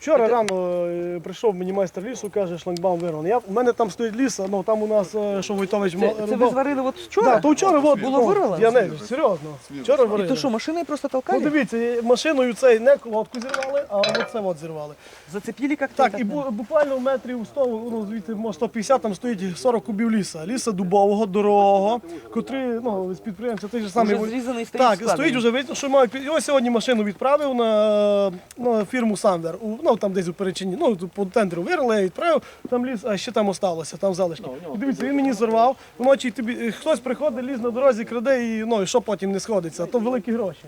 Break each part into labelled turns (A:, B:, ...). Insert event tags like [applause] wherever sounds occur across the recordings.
A: Вчора рано е, прийшов мені майстер лісу, каже, шлагбаум вирваний. Я, у мене там стоїть ліс, ну там у нас, е, що Войтович
B: Це,
A: ма-
B: це ви
A: рубав.
B: зварили от
A: Да,
B: вчора?
A: то вчора от,
B: Було
A: ну,
B: вирвало?
A: Я не серйозно. Вчора
B: І
A: варили.
B: то що, машиною просто
A: Ну дивіться, і машиною цей не колодку зірвали, а оце от зірвали.
B: Зацепили як
A: Так, і бу- буквально в метрів 100, ну звідти може, 150, там стоїть 40 кубів ліса. Ліса дубового, дорогого, котрий, ну, з підприємця той же самий.
B: Вже зрізаний стоїть
A: Так,
B: складений.
A: стоїть вже видно, що має. Його сьогодні машину відправив на, на фірму Сандер. У- Ну там десь у перечині. Ну по тендеру виграли, я відправив, там ліс, а ще там осталося, там залишки. І Дивіться, він мені зірвав. Вночі тобі е, хтось приходить, ліз на дорозі, краде і ну і що потім не сходиться, а то великі гроші.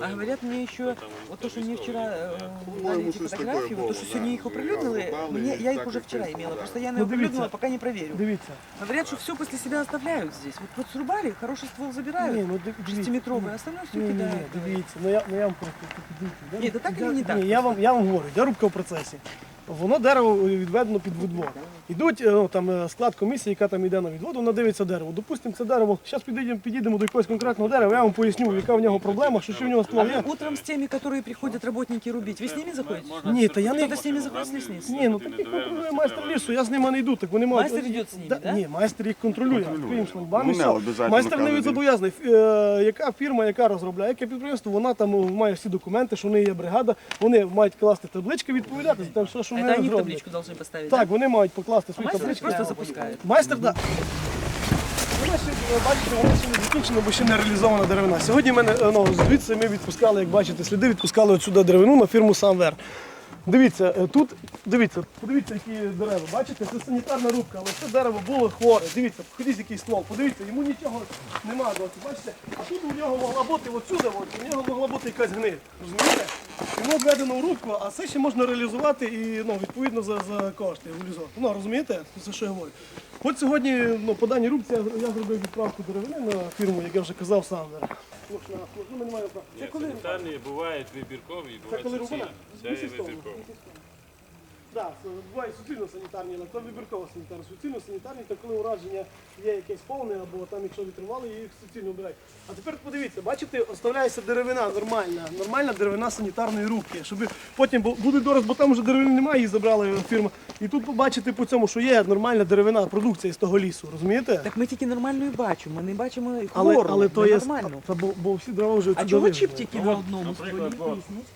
B: А говорят мне еще, вот то, что мне вчера э, дали эти фотографии, вот то, что сегодня их оприлюднили, мне, я их уже вчера имела, просто я не
A: Ну, дивіться.
B: оприлюднила, пока не проверю.
A: Дивіться.
B: Говорят, что все после себя оставляют здесь. Вот, вот срубали, хороший ствол забирают,
A: Ні, ну ди- дивіться.
B: шестиметровый, а остальное все
A: Ні, ні, ні,
B: кидают.
A: дивіться, ну я, ну я вам просто підійду.
B: Ні, то так
A: Я-
B: і не так.
A: Ні, я вам, я вам говорю, де рубка в процесі. Воно дерево відведено під відвод. Ідуть е, ну, там е, склад комісії, яка там йде на відвод, вона дивиться дерево. Допустимо, це дерево. Зараз підійдемо, підійдемо до якогось конкретного дерева, я вам поясню, яка в нього проблема, що ще в нього
B: А
A: ствол
B: вы
A: є.
B: утром с теми, которые приходят работники рубить, вы с ними заходите?
A: Ні, та я не.
B: Кто-то с ними заходит с лестницы?
A: Ні, ну таких контролює майстер лісу, я з ними не йду, так вони мають.
B: Майстер йде з ними, да?
A: Ні, майстер їх контролює. Відкриємо шлагбаум і
C: Ну, не
A: все.
C: обов'язково
A: Майстер не
C: кожен день.
A: зобов'язаний. Е, Яка фірма, яка розробляє, яке підприємство, вона там е, має всі документи, що в неї є бригада, вони мають класти таблички, відповідати за те, все, що
B: Это
A: вони
B: они
A: зроблять.
B: табличку должны поставить,
A: Так,
B: да?
A: вони мають покласти
B: а
A: свої
B: майстер
A: таблички.
B: просто запускає.
A: Майстер, так. Вона ще, бачите, вона ще не закінчена, бо ще не реалізована деревина. Сьогодні мене, е, ну, звідси ми відпускали, як бачите, сліди відпускали отсюди деревину на фірму Самвер. Дивіться, е, тут, дивіться, подивіться, які дерева. Бачите, це санітарна рубка, але це дерево було хворе. Дивіться, ходіть який ствол, подивіться, йому нічого нема досі. Бачите, а тут у нього могла бути отсюди, от, у нього могла бути якась гниль. Розумієте? Йому відведено в рубку, а це ще можна реалізувати і ну, відповідно за, за кошти. Ну, розумієте, за що я говорю? От сьогодні ну, по даній рубці я, я зробив відправку деревини на фірму, як я вже казав, Сандер. Ось на- ну, ми не маємо права. Це
D: Ні,
A: коли
D: санітарні бувають вибіркові, і
A: це коли
D: бувають
A: рубана?
D: суцільні. Це є вибіркові.
A: Так, буває суцільно санітарні, але це вибірково санітарні. Суцільно санітарні, то коли ураження є якесь повне, або там, якщо витривали, їх суцільно обирають. А тепер подивіться, бачите, оставляється деревина нормальна, нормальна деревина санітарної рубки, щоб потім бо буде дорос, бо там вже деревини немає, її забрали фірма. І тут побачите по цьому, що є нормальна деревина, продукція з того лісу, розумієте?
B: Так ми тільки нормальну і бачимо, ми не бачимо і
A: Але,
B: хлору,
A: але то є
B: нормально.
A: та, бо, бо всі дрова вже
B: А чого чіп тільки на одному?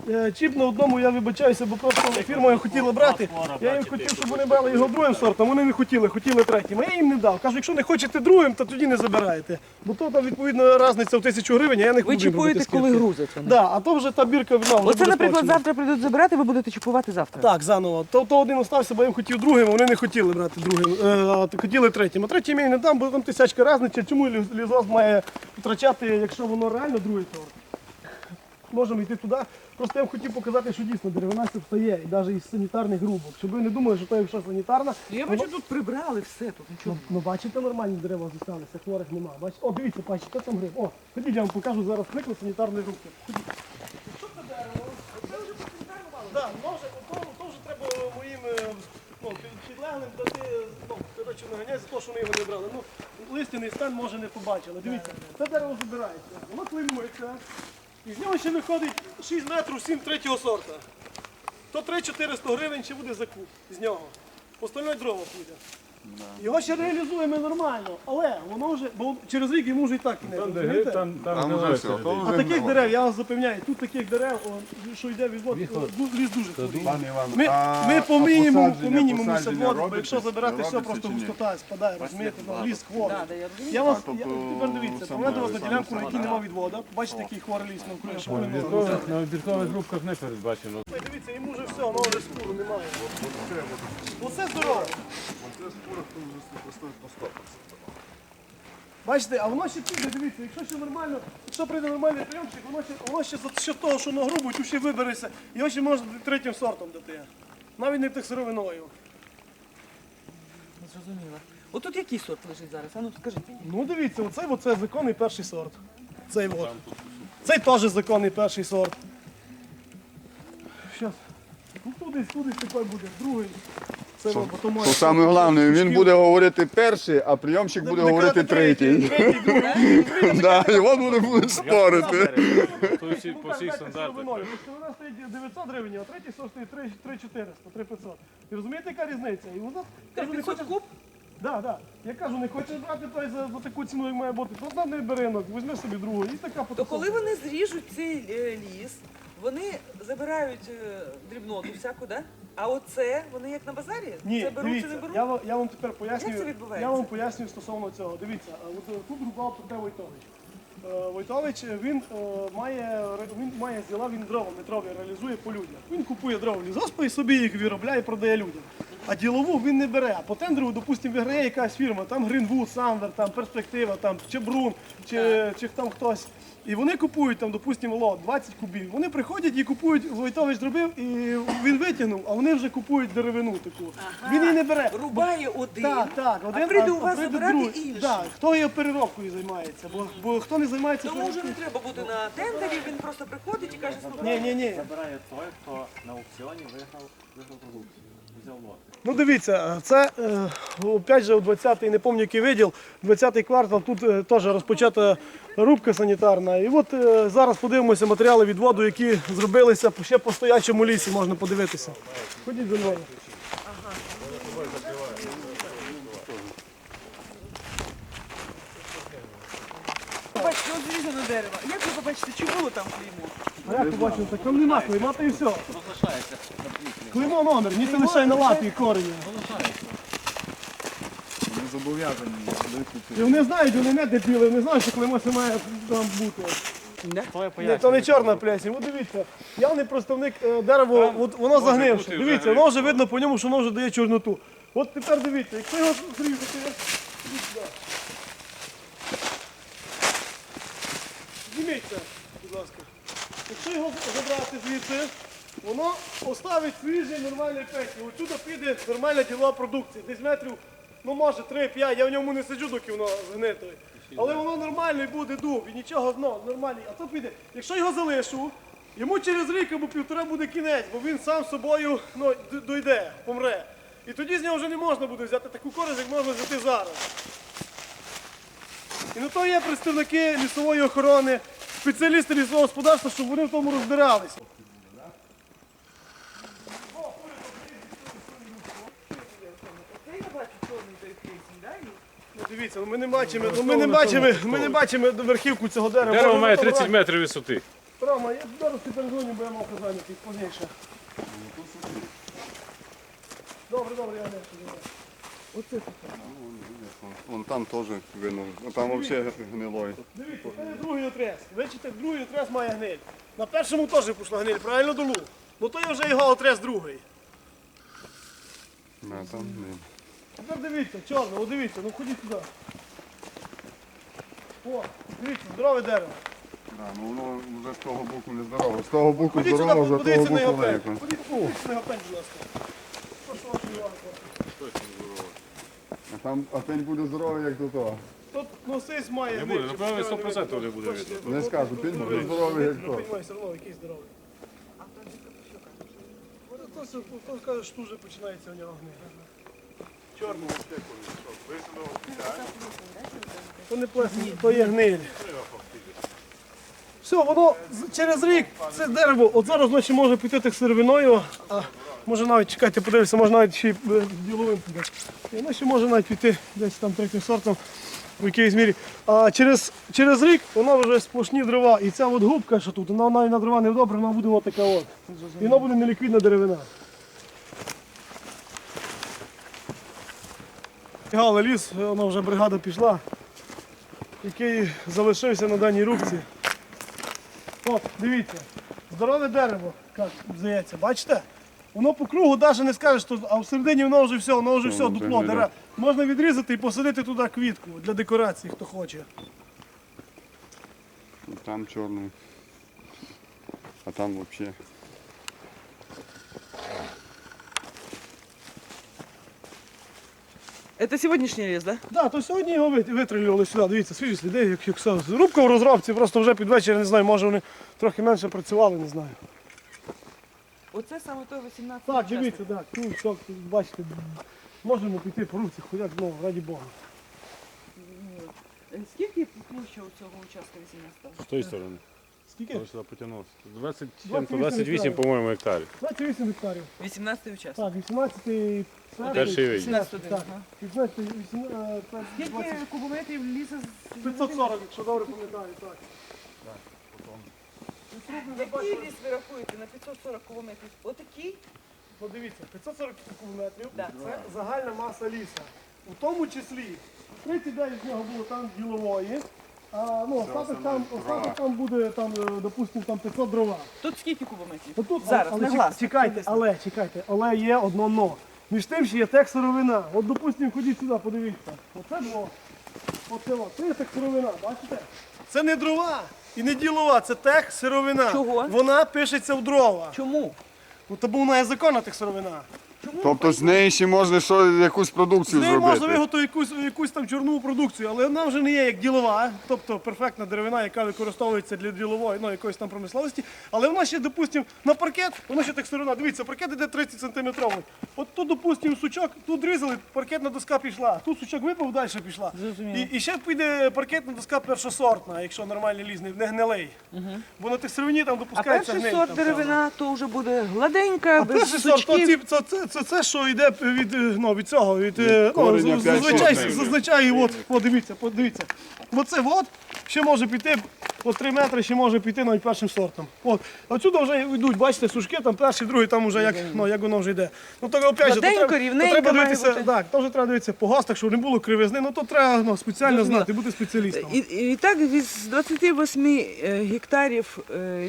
A: Е, Чіп на одному я вибачаюся, бо просто фірма хотіла брати. Я їм хотів, щоб вони брали його другим сортом, вони не хотіли, хотіли третім. А я їм не дав. Кажу, якщо не хочете другим, то тоді не забирайте. Бо то там відповідно різниця в тисячу гривень, а я не
B: Ви
A: їм робити
B: чіпуєте, коли грузять вони.
A: Да, а то вже та бірка ну, вже
B: Оце,
A: буде
B: наприклад,
A: скочена.
B: завтра прийдуть забирати, ви будете чіпувати завтра.
A: Так, заново. То, то один остався, бо я їм хотів другим, а вони не хотіли брати другим. Е, а хотіли третім. А третім я їм не дам, бо там тисячка різниця. Чому лі- лізос має втрачати, якщо воно реально другий сорт? Можемо йти туди. Просто я вам хотів показати, що дійсно деревина це встає, і навіть із санітарних грубок. Щоб ви не думали, що то якщо санітарна.
B: Я бачу, тут прибрали все, тут нічого.
A: Ну, ну бачите, нормальні дерева зосталися, хворих нема. Бачите? О, дивіться, бачите, там гриб. О, ходіть, я вам покажу зараз приклад санітарної рубки. Ходіть. Що це дерево? Це вже санітарно Так, може, то, то вже треба моїм е, ну, підлеглим дати, ну, коротше, наганяти за те, що вони його не брали. Ну, листяний стан може не побачили. Дивіться, це дерево забирається, воно клеймується. І з нього ще виходить 6 метрів 7 третього сорта. То 3-400 гривень ще буде закуп з нього. Остальне дрова піде. Його ще реалізуємо нормально, але воно вже, бо через рік йому вже і так кінець. розумієте?
D: Там,
C: Там вже все, то
A: А таких
C: нема.
A: дерев, я вас запевняю, тут таких дерев, о, що йде відвод, о, ду- ліс дуже хворий.
C: Пане Іван,
A: Ми,
C: а-
A: ми по
C: а
A: мінімуму, по
C: посадження-
A: мінімуму все
C: посадження
A: вводимо, бо якщо забирати все, просто
C: чи ні?
A: густота спадає, розумієте, ну, ліс хворий.
B: Да, да, я розумію.
A: Я вас, я,
C: тобто,
A: тепер дивіться, проведу вас на ділянку, на якій немає відводу. Бачите, який хворий ліс навкруги, що
D: на вибіркових групках не передбачено.
A: Дивіться, йому вже все, воно вже скуру немає. Оце здорово. Бачите, а воно ще піде, дивіться, якщо ще нормально, якщо прийде нормальний прийомчик, воно ще, воно ще за що того, що нагрубить, ще вибереться, його ще можна третім сортом дати. Навіть не так сировиною.
B: Зрозуміло. Отут який сорт лежить зараз? А ну скажіть.
A: Ну дивіться, оцей оце законний перший сорт. Цей от. Цей теж законний перший сорт. Щас. Ну кудись, кудись такий буде, другий. Це от, потім
C: То саме головне, він буде говорити перший, а прийомщик буде говорити третій. [laughs] Да, і вони будуть спорити.
D: По всіх стандартах.
A: Вона стоїть 900 гривень, а третій стоїть 3400, 3500. Ви розумієте, яка різниця? І вона кажу, не
B: 500
A: хоче...
B: куб?
A: Да, да. Я кажу, не хочеш брати той за, за таку ціну, як має бути. То не бери ринок, візьми собі другу. І така
B: То коли вони зріжуть цей е, ліс, вони забирають е, дрібноту всяку, да? А оце вони як на базарі?
A: Ні,
B: це беруть,
A: дивіться,
B: це не беруть?
A: я, вам- я вам тепер пояснюю.
B: Як це відбувається?
A: Я вам пояснюю стосовно цього. Дивіться, а от е, тут рубав Петро Войтович. Е, Войтович е, він е, має ре- він має зіла, він дрова метрові реалізує по людях. Він купує дрова в лісгоспі і собі їх виробляє і продає людям. А ділову він не бере. А по тендеру, допустимо, виграє якась фірма, там Грінвуд, Самвер, там перспектива, там чи Брун, чи, чи там хтось. І вони купують там, допустимо, лот 20 кубів. Вони приходять і купують, Войтович зробив, і він витягнув, а вони вже купують деревину таку. Він її не бере.
B: Рубає один,
A: Так, так, один,
B: а прийде у вас
A: прийде
B: забирати
A: другий.
B: інший.
A: Так, хто її переробкою займається, бо, бо хто не займається
B: Тому вже не треба бути на тендері, він просто приходить і каже,
A: Ні,
B: слухай,
A: ні, ні.
E: Забирає той, хто на аукціоні виграв, виграв продукцію. Взяв лот.
A: Ну дивіться, це е, опять же у 20-й, не пам'ятаю, який виділ, 20-й квартал, тут е, теж розпочата рубка санітарна. І от е, зараз подивимося матеріали відводу, які зробилися ще по стоячому лісі, можна подивитися. Ходіть до мною.
B: побачите, дерево. Як ви побачите, чи було там клеймо?
A: А як побачимо, так там нема клейма, та і все. Клеймо номер, ні це лише на лапі і корені.
C: Ми зобов'язані
A: І вони знають, вони не дебіли, вони знають, що клеймо це має там бути.
E: Твоє
A: Ні, то не чорна плесінь. От дивіться, явний представник е, дерева, от воно загнивше.
D: бути
A: Дивіться,
D: взагалі.
A: воно вже видно по ньому, що воно вже дає чорноту. От тепер дивіться, якщо його зрізати, ідіть сюди. Зніміться, будь ласка. Якщо його забрати звідси, воно оставить свіжий нормальний печі. Отсюди піде нормальна ділова продукція. Десь метрів, ну може 3-5, я в ньому не сиджу, доки воно згнито. Але воно нормальний буде дуб і нічого дно, нормальний. А то піде. Якщо його залишу, йому через рік або півтора буде кінець, бо він сам собою ну, дойде, помре. І тоді з нього вже не можна буде взяти таку користь, як можна взяти зараз. І на то є представники лісової охорони, спеціалісти лісового господарства, щоб вони в тому розбиралися. Ну, дивіться, ну, ми не бачимо, ну, ми не бачимо, ми не бачимо верхівку цього дерева.
D: Дерево має 30 метрів висоти.
A: Рома, я зараз ти перезвоню, бо я мав зайнятий пізніше. Добре, добре, я не знаю. Оце тут.
C: Вон там теж. Ну, Там взагалі гнилой.
A: Дивіться, це другий отрез. Бачите, другий отрез має гниль. На першому теж пішла гниль, правильно долу. Ну то є вже його отрез другий.
C: Да, там ні.
A: Тепер дивіться, чорно, о, дивіться, ну ходіть сюди. О, дивіться, здорове дерево.
C: Да, ну воно вже з того боку не здорово. З того боку
A: Ходіть сюди,
C: здорово, з
A: подивіться
C: того
A: на його
C: боку
A: пень.
C: велико.
A: Ходіть, подивіться на його пень, будь ласка. Прошу вашу увагу.
C: А там а буде здоровий, як до того.
A: Тут ну, сись має
D: Не буде, напевно,
A: щоб
D: 100% не буде видно.
C: Не
A: ну,
C: скажу,
A: ну, ну,
C: буде
A: ну,
C: здоровий, як
A: ну,
C: то.
A: понімаю, все одно, здоровий. От то, що- то починається у нього гниль. Чорний. То не плесень, то є гниль. Все, воно з- через рік це дерево, от зараз воно ще може піти так сировиною, а може навіть, чекайте, подивися, може навіть ще й е, діловим піде. Воно ще може навіть піти десь там третім сортом в якійсь мірі. А через, через рік воно вже сплошні дрова. І ця от губка, що тут, вона навіть на дрова не добре, вона буде от така от. І вона буде неліквідна деревина. Гали ліс, вона вже бригада пішла, який залишився на даній рубці. От, дивіться, здорове дерево, як здається, бачите? Воно по кругу навіть не скажеш, що, а всередині воно вже все, воно вже все,
C: Воно
A: дупло,
C: вже
A: дере. Можна відрізати і посадити туди квітку для декорації, хто хоче.
C: Там чорний. А там взагалі.
B: Це сьогоднішній ліс, да?
A: Так, то сьогодні його вит- витрілювали сюди, дивіться, свіжі сліди, як, як все. Рубка в розробці, просто вже під вечір, не знаю, може вони трохи менше працювали, не знаю.
B: Оце саме той 18
A: Так, дивіться, так, тут, все, бачите, можемо піти по руці, хоча ну, раді Бога.
B: Е, Скільки площа у цього участка 18
D: З тої сторони.
A: Скільки?
D: Ось сюди потягнувся. 27,
A: 28
D: 28, по-моєму, гектарів.
A: 28 гектарів.
B: 18 учасник.
A: Так, 18
D: Перший виїзд.
B: 18
A: Так,
B: ага.
A: 15, 18,
B: Скільки кубометрів лісу? з-
A: 540, якщо добре пам'ятаю, так.
B: Який ліс ви рахуєте на 540 кубометрів? Отакий?
A: Ну дивіться, 540 кубометрів
B: Так.
A: це загальна маса ліса. У тому числі 39 з нього було там ділової, а ну, остаток там, остаток там буде, там, е, допустимо, там 500 дрова.
B: Тут скільки кубометрів?
A: Отут,
B: Зараз,
A: але,
B: на глаз.
A: чекайте, але чекайте, але є одно но. Між тим, що є тек сировина. От, допустимо, ходіть сюди, подивіться. Оце дво. Оце от. Це є тек сировина, бачите? Це не дрова і не ділова, це тех сировина.
B: Чого?
A: Вона пишеться в дрова.
B: Чому?
A: Ну, то був є законна тех сировина.
C: Тобто з неї ще можна що, якусь
A: З
C: продукцію
A: неї можна виготовити якусь, якусь там чорну продукцію, але вона вже не є як ділова, тобто перфектна деревина, яка використовується для ділової, ну якоїсь там промисловості. Але вона ще, допустимо, на паркет, вона ще так сторона. Дивіться, паркет іде 30 сантиметровий. От тут, допустимо, сучок, тут різали, паркетна доска пішла, тут сучок випав, далі пішла. І, і ще піде паркетна доска першосортна, якщо нормальний ліс, не, не гнилий. Бо на тих сировині там
B: А
A: допускається
B: перший
A: гниль.
B: сорт
A: там,
B: деревина то вже буде гладенька,
A: а
B: без
A: перший сорт, то
B: сучків.
A: ці- це, це, це, це, що йде від, е, ну, від цього, від, е, ну, зазвичай, зазвичай, от, от, дивіться, от, дивіться. Оце от, ще може піти, от 3 метри ще може піти навіть першим сортом. От. Отсюди вже йдуть, бачите, сушки, там перший, другий, там вже як, ну, як воно вже йде. Ну, то, опять же, то треба, то треба дивитися, так, то вже треба дивитися по гастах, щоб не було кривизни, ну то треба ну, спеціально знати, бути спеціалістом.
B: І, і так з 28 е, гектарів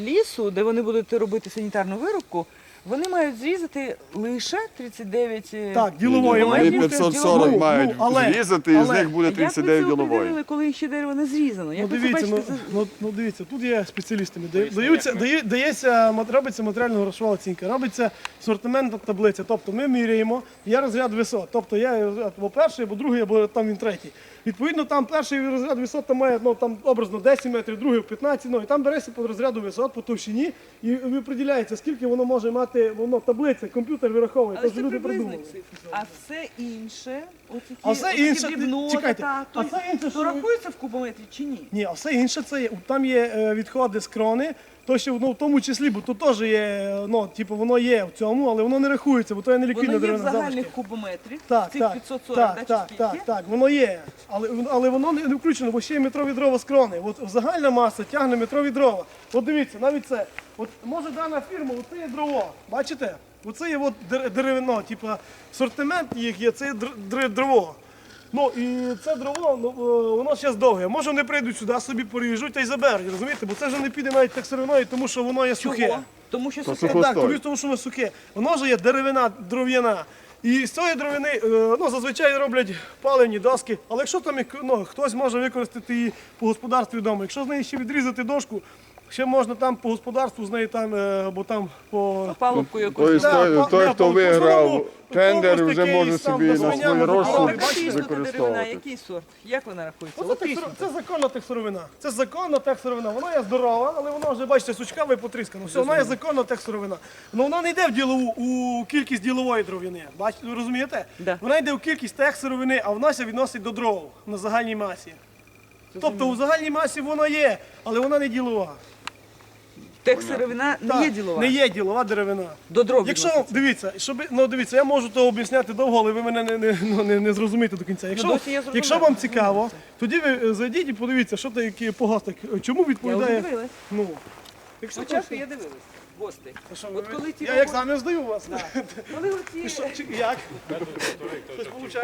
B: лісу, де вони будуть робити санітарну вирубку, вони мають зрізати лише 39 е,
A: Так, ділової
B: Вони
A: має
C: Вони
A: бути.
C: 540
A: Ну,
C: мають
A: ну, але-
C: зрізати, і з
A: але-
C: них буде
B: Як ви
C: 39
B: це
C: ділової.
B: определили, коли ще дерево не зрізано? Як
A: Ну
B: ви це
A: дивіться, ну,
B: бачите? за-
A: ну, ну дивіться, тут є спеціалістами. Даються, дає, дається, мат- робиться матеріально грошова оцінка, робиться сортиментна таблиця. Тобто ми міряємо, є розряд висот. Тобто розряд або перший, або другий, або там він третій. Відповідно, там перший розряд висот там має ну, там, образно 10 метрів, другий 15, ну і там береться по розряду висот, по товщині, і определяється, скільки воно може мати, воно таблиця, комп'ютер вираховує.
B: Але це
A: люди
B: приблизно
A: придумали.
B: А все інше, оці
A: А все інше,
B: дрібнота,
A: чекайте,
B: та,
A: а
B: то,
A: все інше,
B: то
A: що
B: рахується в кубометрі чи ні?
A: Ні, а все інше це є. Там є е, відходи з крони, то що ну, в тому числі, бо тут теж є, ну, типу, воно є в цьому, але воно не рахується, бо то є не ліквідна
B: Воно є в
A: деревина
B: загальних кубометрів,
A: Так,
B: цих
A: так,
B: 540,
A: так,
B: да, чи
A: так,
B: скільки?
A: так, так, воно є. Але, але воно не не включено, бо ще є метрові дрова з крони. От загальна маса тягне метрові дрова. От дивіться, навіть це. От може дана фірма, оце є дрова. Бачите? Оце є от деревино, типу, сортимент їх є, це є др- др- дрова. Ну і це дрова, ну, е, воно зараз довге. Може вони прийдуть сюди, собі поріжуть та й заберуть, розумієте? Бо це вже не піде навіть так сировиною, тому що воно є сухе.
B: Чого? Тому що сухе.
A: Так,
C: Сухостой.
A: тому що воно сухе. Воно ж є деревина дров'яна. І з цієї дровини е, ну, зазвичай роблять паливні доски, але якщо там як- ну, хтось може використати її по господарстві вдома, якщо з неї ще відрізати дошку, ще можна там по господарству з неї там, е, або там по.
B: Палубку якусь.
A: Да,
C: той,
A: по-
C: той,
A: да,
C: хто
A: по-
C: виграв
A: по- по-
C: тендер, вже
A: такий
C: може
A: сам
C: собі на
A: дозволяє
C: свій розсуд
B: деревина,
C: використовувати.
B: який сорт? Як вона рахується?
A: Оце,
B: От
A: це законна техсировина. Це законна техсировина. Вона є здорова, але вона вже, бачите, сучкава і потріскана. Все, вона є законна техсировина. Ну вона не йде в ділову у кількість ділової дровини. Бачите, ви розумієте?
B: Да.
A: Вона йде в кількість техсировини, а вона ся відносить до дров на загальній масі. Тобто у загальній масі вона є, але вона не ділова.
B: Техсировина не є ділова.
A: Не є ділова деревина.
B: До дров
A: Якщо
B: відноситься.
A: дивіться, щоб ну дивіться, я можу то об'ясняти довго, але ви мене не, не, ну, не, не зрозумієте до кінця. Якщо,
B: досі я зрозуміла.
A: якщо вам цікаво, тоді ви е, зайдіть і подивіться, що які погасток, чому
B: Я вже
A: відповідає.
B: дивилась.
A: Ну, якщо
B: Спочатку я дивилась.
A: Що
B: От коли ті
A: я екзамен здаю у вас.
B: Коли оці,
A: як? Щось виходить?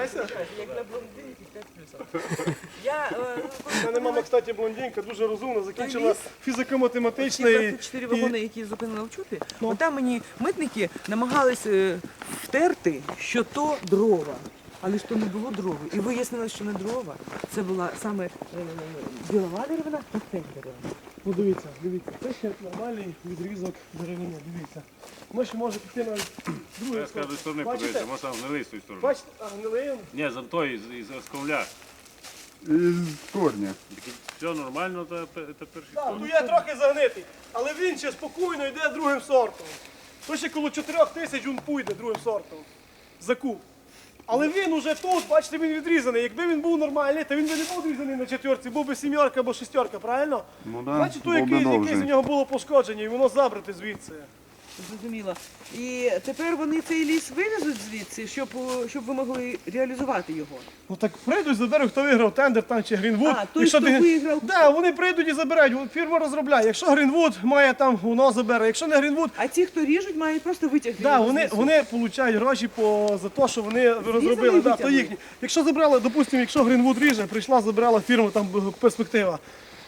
B: як на блондинки, 5 плюсів. [laughs] Я, е,
A: У мене мама, кстати, блондинка, дуже розумна, закінчила фізико-математичний.
B: 24 вагони, які зупинили в чупі,
A: Ну.
B: там мені митники намагались е, втерти, що то дрова. Але ж то не було дрова. І вияснилось, що не дрова. Це була саме е, ділова деревина та деревина.
A: Ну дивіться, дивіться, це ще нормальний відрізок деревини, дивіться. Ми ще може піти навіть другий.
D: Я кожної сторони
A: Бачите?
D: подивитися, може там гнилий з тої сторони.
A: Бачите, а гнилин.
D: Ні, за той, з- із ковля.
C: Із корня.
D: Все нормально, то пе- то перший
A: Так, ну я трохи загнитий, але він ще спокійно йде другим сортом. То ще коло 4 тисяч він пуйде другим сортом. За куб. Але він уже тут, бачите, він відрізаний. Якби він був нормальний, то він би не був відрізаний на четвірці, був би сімерка або шестерка, правильно?
C: Ну да,
A: Бачите, то
C: був би
A: якийсь
C: довший.
A: у нього було пошкодження, і воно забрати звідси.
B: Зрозуміло. І тепер вони цей ліс вивезуть звідси, щоб, щоб ви могли реалізувати його.
A: Ну так прийдуть, заберуть, хто виграв тендер там чи Грінвуд.
B: А, той, хто виграв.
A: Да, вони прийдуть і забирають. Фірма розробляє. Якщо Грінвуд має там, воно забере. Якщо не Грінвуд,
B: А ті, хто ріжуть, мають просто витягти.
A: Да, вони, вони получають гроші по, за те, що вони розробили. Да, то їхні. Якщо забрали, допустимо, якщо Грінвуд ріже, прийшла, забрала фірма, там перспектива.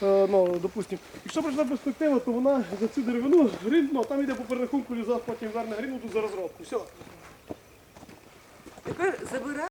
A: Е, Ну, допустим. Якщо пройшла перспектива, то вона за цю деревину, а там йде по перерахунку лізав, потім верне тут за розробку. Все.
B: Тепер забирай.